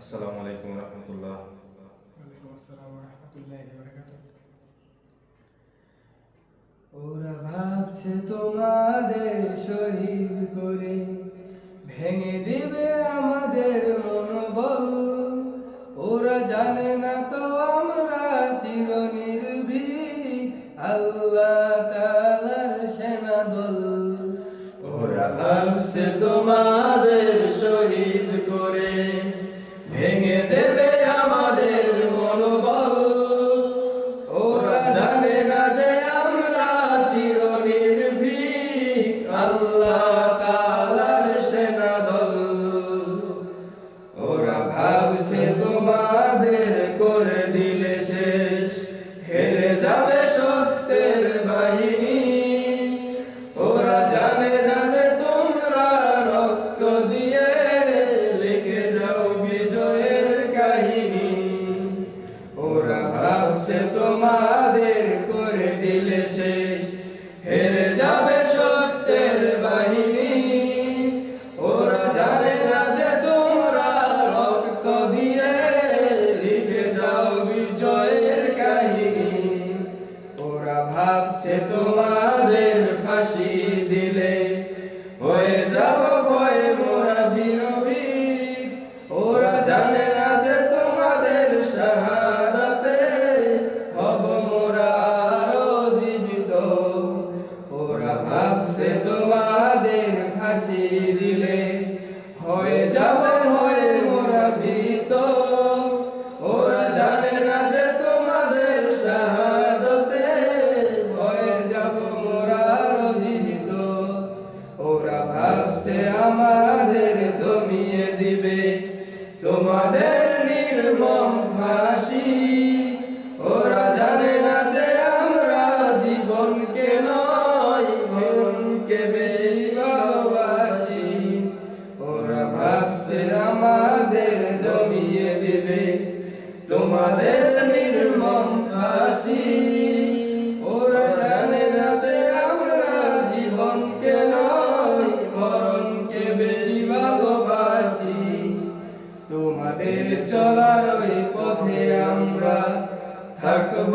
আসসালামু ওরা ভাবছে তোমাদের শহীদ করে, ভেঙে দিবে আমাদের মনোবল। ওরা জানে না তো আমরা চির আল্লাহ তাআলার সেনা দল। ওরা ভাবছে তোমাদের ভেঙে ভাবছে তোমাদের করে দিলে শেষ। হেরে যাবে সত্যের বাহিনী। ওরা জানে না যে তোমরা রক্ত দিয়ে লিখে যাও বিজয়ের কাহিনী। ওরা ভাবছে তোমাদের আছে আমাদের দমিয়ে দিবে। তোমাদের নির্মম ফাঁসি। ওরা জানে না যে আমরা জীবনকে নয়, মরণকে বেশি ভালোবাসি। ওরা ভাবছে আমাদের দমিয়ে দিবে। তোমাদের চলার ওই পথে আমরা থাকব।